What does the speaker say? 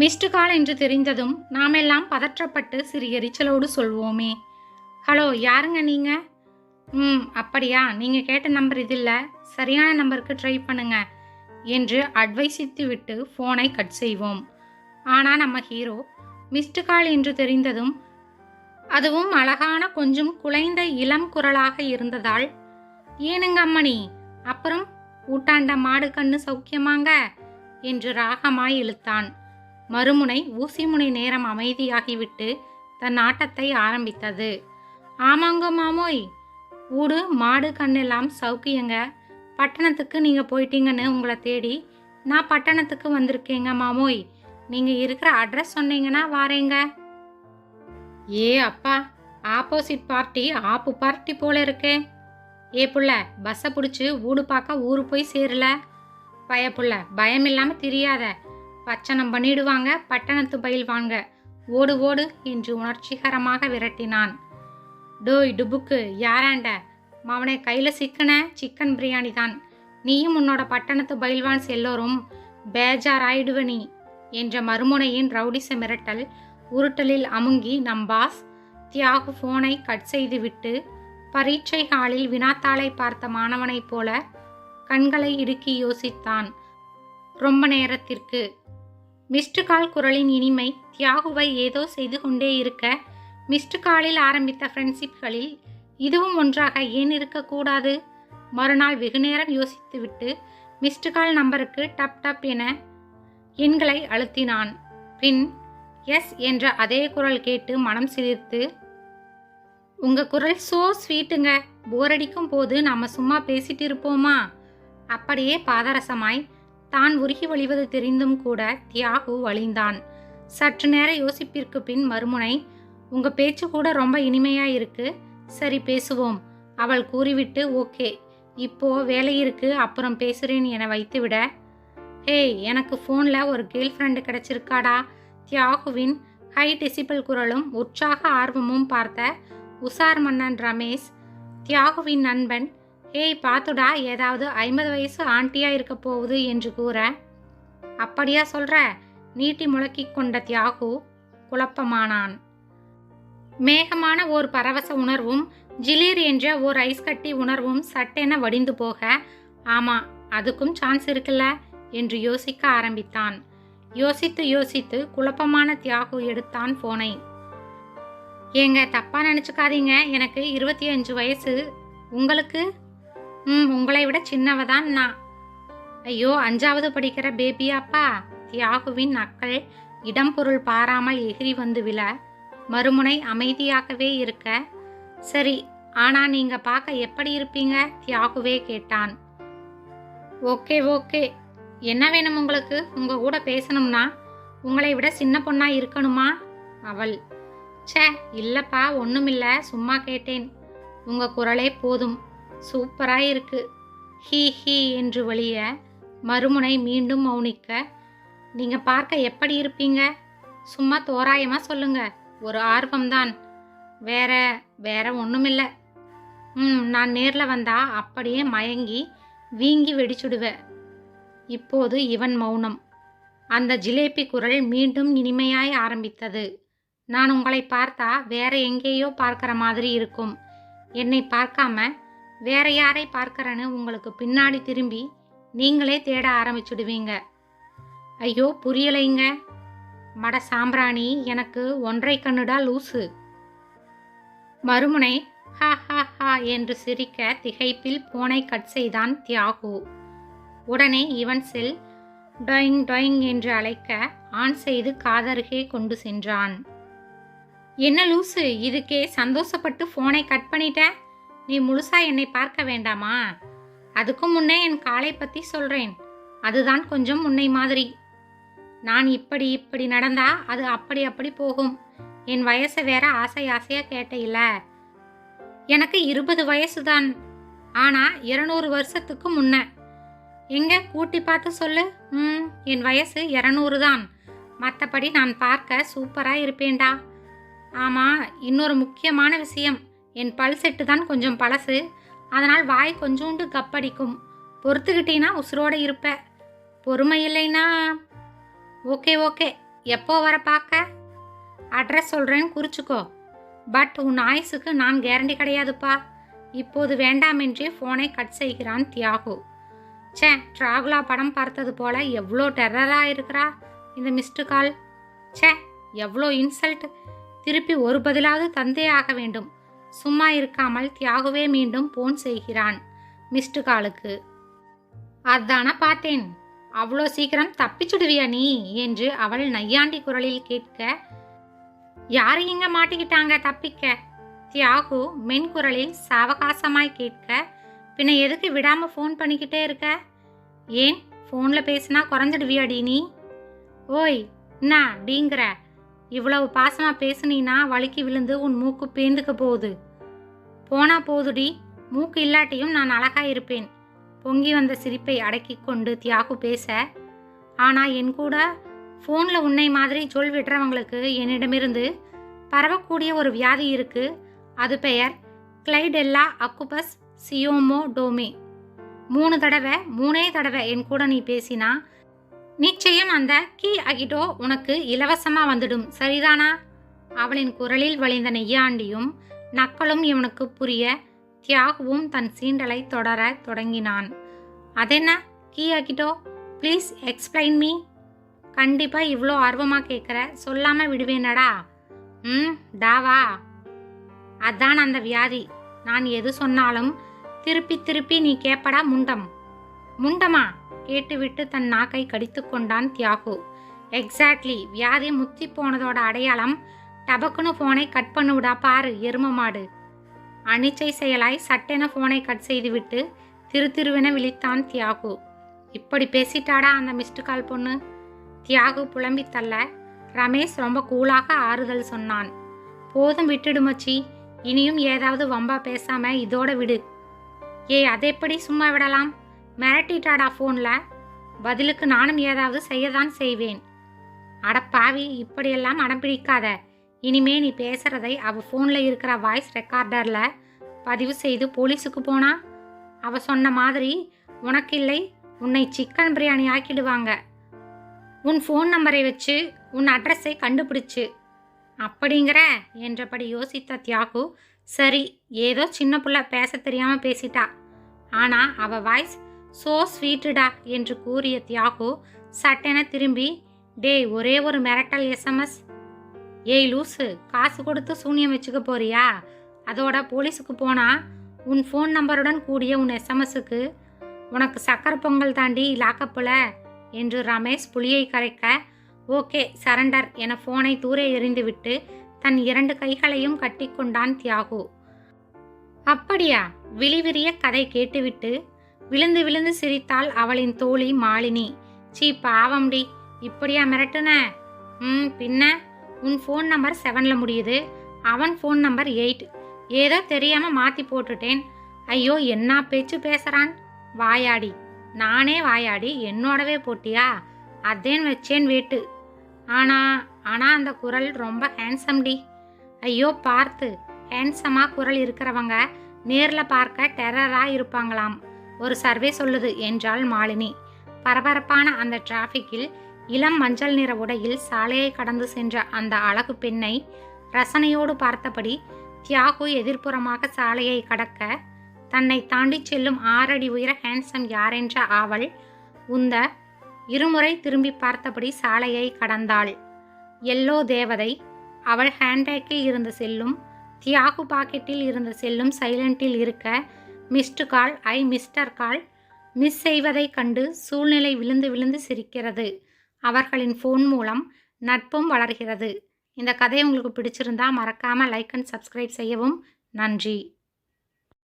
Missed call என்று தெரிந்ததும் நாமெல்லாம் பதற்றப்பட்டு சிறு எரிச்சலோடு சொல்வோமே. ஹலோ யாருங்க நீங்கள் ம் அப்படியா? நீங்கள் கேட்ட நம்பர் இதில்லை சரியான நம்பருக்கு ட்ரை பண்ணுங்க என்று அட்வைசித்து விட்டு ஃபோனை கட் செய்வோம். ஆனால் நம்ம ஹீரோ மிஸ்டு கால் என்று தெரிந்ததும் அதுவும் அழகான கொஞ்சம் குலைந்த இளம் குரலாக இருந்ததால் ஏனுங்க அம்மணி அப்புறம் ஊட்டாண்ட மாடு கண்ணு சௌக்கியமாங்க? என்று ராகமாய் இழுத்தான். மறுமுனை ஊசிமுனை நேரம் அமைதியாகிவிட்டு தன் ஆட்டத்தை ஆரம்பித்தது. ஆமாங்க மாமோய் ஊடு மாடு கண்ணெல்லாம் சௌக்கியங்க பட்டணத்துக்கு நீங்கள் போயிட்டீங்கன்னு உங்களை தேடி நான் பட்டணத்துக்கு வந்திருக்கேங்க மாமோய். நீங்கள் இருக்கிற அட்ரஸ் சொன்னீங்கன்னா வாரேங்க. ஏ அப்பா ஆப்போசிட் பார்ட்டி ஆப்பு பார்ட்டி போல இருக்கே. ஏ புள்ள பஸ்ஸை பிடிச்சி ஊடு பார்க்க ஊரு போய் சேரல. பயப்புள்ள பயம் இல்லாமல் தெரியாத. பச்சனம் பண்ணிடுவாங்க பட்டணத்து பயில்வாங்க ஓடு ஓடு என்று உணர்ச்சிகரமாக விரட்டினான். டோய் டுபுக்கு யாராண்ட? மவனை கையில் சிக்கன சிக்கன் பிரியாணி தான். நீயும் உன்னோட பட்டணத்து பயில்வான்ஸ் எல்லோரும் பேஜார் ஆயிடுவ நீ என்ற மறுமுனையின் ரவுடிச மிரட்டல் உருட்டலில் அமுங்கி நம் பாஸ் தியாகு ஃபோனை கட் செய்துவிட்டு பரீட்சை ஹாலில் வினாத்தாளை பார்த்த மாணவனைப் போல கண்களை இடுக்கி யோசித்தான். ரொம்ப நேரத்திற்கு மிஸ்டு கால் குரலின் இனிமை தியாகுவை ஏதோ செய்து கொண்டே இருக்க மிஸ்டு காலில் ஆரம்பித்த ஃப்ரெண்ட்ஷிப்களில் இதுவும் ஒன்றாக ஏன் இருக்கக்கூடாது? மறுநாள் வெகுநேரம் யோசித்துவிட்டு மிஸ்டு கால் நம்பருக்கு டப் டப் என எண்களை அழுத்தினான். பின் எஸ் என்ற அதே குரல் கேட்டு மனம் சிலிர்த்து உங்க குரல் சோ ஸ்வீட்டுங்க. போர் அடிக்கும் போது நாம சும்மா பேசிட்டு இருப்போமா? அப்படியே பாதரசமாய் தான் உருகி வழிவது தெரிந்தும் கூட தியாகு வழிந்தான். சற்று நேர யோசிப்பிற்கு பின் மறுமுனை உங்க பேச்சு கூட ரொம்ப இனிமையா இருக்கு. சரி பேசுவோம். அவள் கூறிவிட்டு ஓகே இப்போ வேலை இருக்கு அப்புறம் பேசுறேன் என வைத்துவிட ஹேய் எனக்கு ஃபோனில் ஒரு கேர்ள் ஃப்ரெண்டு கிடைச்சிருக்காடா? தியாகுவின் ஹை டெசிபிள் குரலும் உற்சாக ஆர்வமும் பார்த்த உஷார் மன்னன் ரமேஷ் தியாகுவின் நண்பன் ஏய் பார்த்துடா ஏதாவது ஐம்பது வயசு ஆண்டியாக இருக்க போகுது என்று கூற அப்படியா சொல்ற? நீட்டி முழக்கிக் கொண்ட தியாகு குழப்பமானான். மேகமான ஓர் பரவச உணர்வும் ஜிலீர் என்ற ஓர் ஐஸ் கட்டி உணர்வும் சட்டென வடிந்து போக ஆமா அதுக்கும் சான்ஸ் இருக்குல்ல என்று யோசிக்க ஆரம்பித்தான். யோசித்து யோசித்து குழப்பமான தியாகு எடுத்தான் போனை. ஏங்க தப்பா நினச்சிக்காதீங்க. எனக்கு இருபத்தி அஞ்சு வயசு. உங்களுக்கு? ம் உங்களை விட சின்னவ தான் நான். ஐயோ அஞ்சாவது படிக்கிற பேபியாப்பா தியாகுவின் நக்கள் இடம் பொருள் பாராமல் எகிரி வந்து விழ மறுமுனை அமைதியாகவே இருக்க. சரி ஆனா நீங்க பார்க்க எப்படி இருப்பீங்க? தியாகுவே கேட்டான். Okay okay. என்ன வேணும் உங்களுக்கு? உங்க கூட பேசணும்னா? உங்களை விட சின்ன பொண்ணா இருக்கணுமா? அவள். ச்சே இல்லப்பா ஒண்ணுமில்ல சும்மா கேட்டேன். உங்க குரலே போதும். சூப்பராக இருக்கு ஹீ ஹீ என்று வழிய மறுமுனை மீண்டும் மௌனிக்க நீங்கள் பார்க்க எப்படி இருப்பீங்க? சும்மா தோராயமாக சொல்லுங்க. ஒரு ஆர்வம்தான். வேற வேற ஒன்றுமில்லை ம் நான் நேரில் வந்தா அப்படியே மயங்கி வீங்கி வெடிச்சுடுவேன் இப்போது இவன் மௌனம். அந்த ஜிலேபி குரல் மீண்டும் இனிமையாய் ஆரம்பித்தது. நான் உங்களை பார்த்தா வேற எங்கேயோ பார்க்குற மாதிரி இருக்கும். என்னை பார்க்காம வேற யாரை பார்க்கறேன்னு உங்களுக்கு பின்னாடி திரும்பி நீங்களே தேட ஆரம்பிச்சுடுவீங்க. ஐயோ புரியலைங்க. மட சாம்பிராணி எனக்கு ஒன்றை கண்ணுடா லூசு. மறுமுனை ஹா ஹா ஹா என்று சிரிக்க திகைப்பில் போனை கட் செய்தான் தியாகு. உடனே இவன் செல் டொயிங் டொயிங் என்று அழைக்க ஆன் செய்து காதருகே கொண்டு சென்றான். என்ன லூசு? இதுக்கே சந்தோஷப்பட்டு ஃபோனை கட் பண்ணிட்ட? நீ முழுசா என்னை பார்க்க வேண்டாமா? அதுக்கும் முன்னே என் காலை பத்தி சொல்றேன். அதுதான் கொஞ்சம் முன்னை மாதிரி. நான் இப்படி இப்படி நடந்தா அது அப்படி அப்படி போகும். என் வயசை வேற ஆசை ஆசையா கேட்டையில. எனக்கு இருபது வயசுதான். ஆனா இருநூறு வருஷத்துக்கு முன்ன. எங்க கூட்டி பார்த்து சொல்லு? ம் என் வயசு இரநூறு தான் மற்றபடி நான் பார்க்க சூப்பராக இருப்பேன்டா. ஆமாம் இன்னொரு முக்கியமான விஷயம். என் பல் செட்டு தான் கொஞ்சம் பழசு. அதனால் வாய் கொஞ்சோண்டு கப்படிக்கும். பொறுத்துக்கிட்டீன்னா உசுரோடு இருப்ப. பொறுமை இல்லைன்னா ஓகே ஓகே. எப்போ வர பார்க்க? அட்ரஸ் சொல்கிறேன் குறிச்சுக்கோ. பட் உன் ஆயுசுக்கு நான் கேரண்டி கிடையாதுப்பா. இப்போது வேண்டாமென்றே ஃபோனை கட் செய்கிறான் தியாகு. ச்சே ட்ராகுலா படம் பார்த்தது போல எவ்வளோ டெரராக இருக்கிறா இந்த மிஸ்டு கால். ச்சே எவ்வளோ இன்சல்ட் திருப்பி ஒரு பதிலாவது தந்தே ஆக வேண்டும். சும்மா இருக்காமல் தியாகுவே மீண்டும் போன் செய்கிறான். மிஸ்டு காலுக்கு. அதானா பார்த்தேன். அவ்வளோ சீக்கிரம் தப்பிச்சுடுவியா நீ? என்று அவள் நையாண்டி குரலில் கேட்க யார் இங்க மாட்டிக்கிட்டாங்க தப்பிக்க? தியாகு மென்குரலில் சாவகாசமாய் கேட்க பின்ன எதுக்கு விடாம ஃபோன் பண்ணிக்கிட்டே இருக்க? ஏன்? ஃபோனில் பேசினா குறைஞ்சிடுவியாடி நீ? ஓய் என்ன அப்படிங்கிற? இவ்வளவு பாசமாக பேசுனீனா வழுக்கி விழுந்து உன் மூக்கு பேந்துக்க போகுது. போனா போதுடி. மூக்கு இல்லாட்டியும் நான் அழகா இருப்பேன். பொங்கி வந்த சிரிப்பை அடக்கி கொண்டு தியாகு பேச. ஆனால் என் கூட ஃபோனில் உன்னை மாதிரி சொல் விடுறவங்களுக்கு என்னிடமிருந்து பரவக்கூடிய ஒரு வியாதி இருக்கு. அது பெயர் கிளைடெல்லா அக்குபஸ் சியோமோ டோமே மூணு தடவை மூணே தடவை என் கூட நீ பேசினா நிச்சயம் அந்த கீ அகிடோ உனக்கு இலவசமாக வந்துடும். சரிதானா? அவளின் குரலில் வழிந்த நெய்யாண்டியும் நக்களும் இவனுக்கு புரிய தியாகுவும் தன் சீண்டலை தொடர தொடங்கினான். அதென்ன? கீ ஆக்கிட்டோ ப்ளீஸ் எக்ஸ்பிளைன் மீ கண்டிப்பாக இவ்வளோ ஆர்வமாக கேட்குற சொல்லாமல் விடுவேனடா. ம் டாவா அதான் அந்த வியாதி. நான் எது சொன்னாலும் திருப்பி திருப்பி நீ கேப்படா முண்டம். முண்டமா? கேட்டுவிட்டு தன் நாக்கை கடித்து கொண்டான் தியாகு. எக்ஸாக்ட்லி வியாதி முத்தி போனதோட அடையாளம் டபக்குன்னு ஃபோனை கட் பண்ணுவிடா பாரு எரும மாடு. அனிச்சை செயலாய் சட்டென ஃபோனை கட் செய்துவிட்டு திரு திருவென விழித்தான் தியாகு. இப்படி பேசிட்டாடா அந்த மிஸ்டு கால் பொண்ணு? தியாகு புலம்பி தள்ள ரமேஷ் ரொம்ப கூலாக ஆறுதல் சொன்னான். போதும் விட்டுடுமச்சி இனியும் ஏதாவது வம்பா பேசாம இதோட விடு. ஏய் அதெப்படி சும்மா விடலாம்? மிரட்டிட்டாடா ஃபோனில் பதிலுக்கு நானும் ஏதாவது செய்யதான் செய்வேன். அடப்பாவி பாவி இப்படியெல்லாம் அடம் பிடிக்காத. இனிமே நீ பேசுகிறதை அவ ஃபோனில் இருக்கிற வாய்ஸ் ரெக்கார்டரில் பதிவு செய்து போலீஸுக்கு போனா? அவ சொன்ன மாதிரி உனக்கு இல்லை உன்னை சிக்கன் பிரியாணி ஆக்கிடுவாங்க. உன் ஃபோன் நம்பரை வச்சு உன் அட்ரஸை கண்டுபிடிச்சு. அப்படிங்கிற? என்றபடி யோசித்த தியாகு சரி ஏதோ சின்ன புள்ள பேச தெரியாமல் பேசிட்டா. ஆனால் அவ வாய்ஸ் சோ ஸ்வீட்டுடா என்று கூறிய தியாகு சட்டென திரும்பி டேய் ஒரே ஒரு மிரட்டல் எஸ்எம்எஸ் ஏய் லூசு காசு கொடுத்து சூனியம் வச்சுக்க போறியா? அதோட போலீஸுக்கு போனா உன் ஃபோன் நம்பருடன் கூடிய உன் எஸ்எம்எஸ்ஸுக்கு உனக்கு சக்கரை பொங்கல் தாண்டி லாக்கப்புல என்று ரமேஷ் புலியை கரைக்க ஓகே சரண்டர் என ஃபோனை தூரே எறிந்துவிட்டு தன் இரண்டு கைகளையும் கட்டிக்கொண்டான் தியாகு. அப்படியா? விழிவிரிய கதை கேட்டுவிட்டு விழுந்து விழுந்து சிரித்தாள் அவளின் தோழி மாலினி. சீ பாவம்டி இப்படியா மிரட்டுன? ம் பின்ன? உன் ஃபோன் நம்பர் செவனில் முடியுது. அவன் ஃபோன் நம்பர் எயிட் ஏதோ தெரியாமல் மாற்றி போட்டுட்டேன். ஐயோ என்ன பேச்சு பேசுகிறான் வாயாடி. நானே வாயாடி என்னோடவே போட்டியா? அதேன் வச்சேன் வேட்டு. ஆனா ஆனா அந்த குரல் ரொம்ப ஹேண்ட்ஸம்டி ஐயோ பார்த்து. ஹேண்ட்ஸமாக குரல் இருக்கிறவங்க நேரில் பார்க்க டெரராக இருப்பாங்களாம். ஒரு சர்வே சொல்லுது என்றாள் மாலினி. பரபரப்பான அந்த டிராஃபிக்கில் இளம் மஞ்சள் நிற உடையில் சாலையை கடந்து சென்ற அந்த அழகு பெண்ணை ரசனையோடு பார்த்தபடி தியாகு எதிர்ப்புறமாக சாலையை கடக்க தன்னை தாண்டி செல்லும் ஆறடி உயர ஹேண்ட்ஸம் யாரென்ற ஆவல் உந்த இருமுறை திரும்பி பார்த்தபடி சாலையை கடந்தாள். எல்லோ தேவதை அவள் ஹேண்ட்பேக்கில் இருந்த செல்லும் தியாகு பாக்கெட்டில் இருந்த செல்லும் சைலண்டில் இருக்க மிஸ்டு கால் ஐ மிஸ்டர் கால் மிஸ் செய்வதைக் கண்டு சூழ்நிலை விழுந்து விழுந்து சிரிக்கிறது. அவர்களின் ஃபோன் மூலம் நட்பும் வளர்கிறது. இந்த கதை உங்களுக்கு பிடிச்சிருந்தா மறக்காமல் லைக் அண்ட் சப்ஸ்கிரைப் செய்யவும். நன்றி.